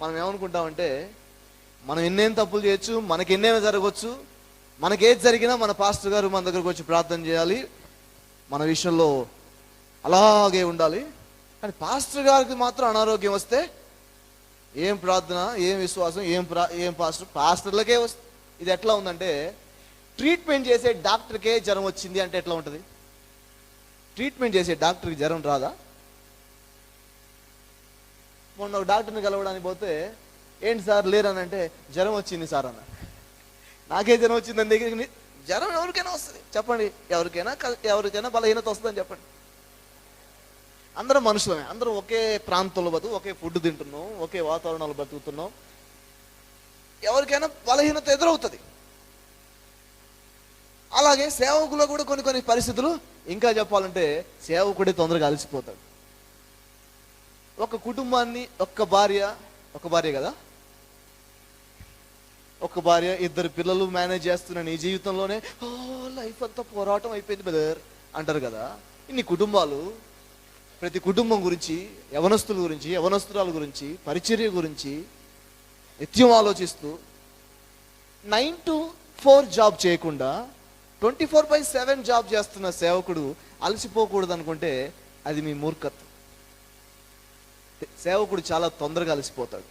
మనం ఏమనుకుంటామంటే మనం ఎన్నేం తప్పులు చేయొచ్చు మనకి ఎన్నేమి జరగవచ్చు మనకేది జరిగినా మన పాస్టర్ గారు మన దగ్గరకు వచ్చి ప్రార్థన చేయాలి మన విషయంలో అలాగే ఉండాలి. కానీ పాస్టర్ గారికి మాత్రం అనారోగ్యం వస్తే ఏం ప్రార్థన ఏం విశ్వాసం ఏం ప్రా ఏం పాస్టర్ పాస్టర్లకే వస్తుంది ఇది ఎట్లా ఉందంటే ట్రీట్మెంట్ చేసే డాక్టర్కే జ్వరం వచ్చింది అంటే ఎట్లా ఉంటుంది? ట్రీట్మెంట్ చేసే డాక్టర్కి జ్వరం రాదా? మొన్న ఒక డాక్టర్ని కలవడానికి పోతే ఏంటి సార్ లేరనంటే జ్వరం వచ్చింది సార్ అన్న. నాకే జ్వరం వచ్చింది అని దగ్గరికి జ్వరం ఎవరికైనా వస్తుంది. చెప్పండి ఎవరికైనా ఎవరికైనా బలహీనత వస్తుందని చెప్పండి. అందరం మనుషులమే. అందరం ఒకే ప్రాంతంలో బతుకు ఒకే ఫుడ్ తింటున్నాం ఒకే వాతావరణంలో బతుకుతున్నాం. ఎవరికైనా బలహీనత ఎదురవుతుంది. అలాగే సేవకులో కూడా కొన్ని కొన్ని పరిస్థితులు ఇంకా చెప్పాలంటే సేవకుడే తొందరగా అలసిపోతాడు. ఒక కుటుంబాన్ని ఒక్క భార్య ఒక భార్య కదా? ఒక భార్య ఇద్దరు పిల్లలు మేనేజ్ చేస్తున్న నీ జీవితంలోనే ఓ లైఫ్ అంతా పోరాటం అయిపోయింది బ్రదర్ అంటారు కదా? ఇన్ని కుటుంబాలు ప్రతి కుటుంబం గురించి యవనస్తుల గురించి యవనస్తురాల గురించి పరిచర్య గురించి నిత్యం ఆలోచిస్తూ నైన్ టు ఫోర్ జాబ్ చేయకుండా twenty four by seven job చేస్తున్న సేవకుడు అలసిపోకూడదు అనుకుంటే అది మీ మూర్ఖత్వం. సేవకుడు చాలా తొందరగా అలసిపోతాడు.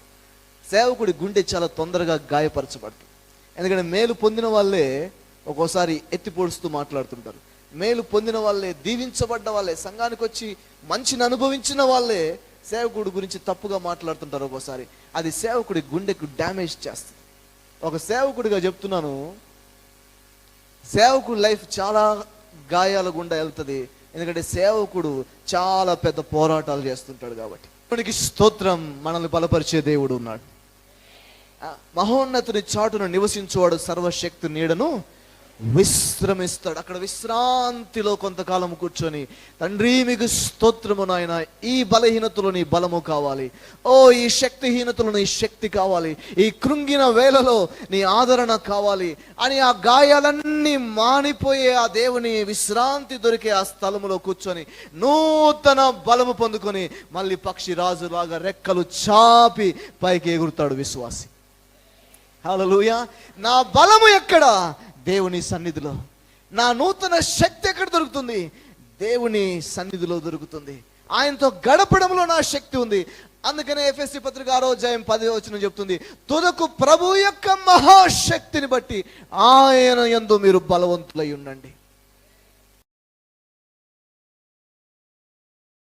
సేవకుడి గుండె చాలా తొందరగా గాయపరచబడుతుంది. ఎందుకంటే మేలు పొందిన వాళ్ళే ఒక్కోసారి ఎత్తి పొడుస్తూ మాట్లాడుతుంటారు. మేలు పొందిన వాళ్ళే దీవించబడ్డ వాళ్ళే సంఘానికి వచ్చి మంచిని అనుభవించిన వాళ్ళే సేవకుడి గురించి తప్పుగా మాట్లాడుతుంటారు ఒక్కోసారి. అది సేవకుడి గుండెకు డ్యామేజ్ చేస్తుంది. ఒక సేవకుడిగా చెప్తున్నాను సేవకుడి లైఫ్ చాలా గాయాల గుండా వెళ్తుంది. ఎందుకంటే సేవకుడు చాలా పెద్ద పోరాటాలు చేస్తుంటాడు కాబట్టి. మనకి స్తోత్రం మనల్ని బలపరిచే దేవుడు ఉన్నాడు. మహోన్నతుని చాటును నివసించువాడు సర్వశక్తి నీడను విశ్రమిస్తాడు అక్కడ విశ్రాంతిలో కొంతకాలం కూర్చొని తండ్రి మీకు స్తోత్రము నాయన ఈ బలహీనతలో నీ బలము కావాలి. ఓ ఈ శక్తిహీనతలో నీ శక్తి కావాలి. ఈ కృంగిన వేళలో నీ ఆదరణ కావాలి. అని ఆ గాయాలన్నీ మానిపోయే ఆ దేవుని విశ్రాంతి దొరికే ఆ స్థలములో కూర్చొని నూతన బలము పొందుకొని మళ్ళీ పక్షి రాజులాగా రెక్కలు చాపి పైకి ఎగురుతాడు విశ్వాసి. హలో నా బలము ఎక్కడ? దేవుని సన్నిధిలో. నా నూతన శక్తి ఎక్కడ దొరుకుతుంది? దేవుని సన్నిధిలో దొరుకుతుంది. ఆయనతో గడపడంలో నా శక్తి ఉంది. అందుకనే ఎఫ్ఎస్సి పత్రిక ఆరో అధ్యాయం పది వచ్చిన చెప్తుంది. తుదకు ప్రభు యొక్క మహాశక్తిని బట్టి ఆయన యందు మీరు బలవంతులై ఉండండి.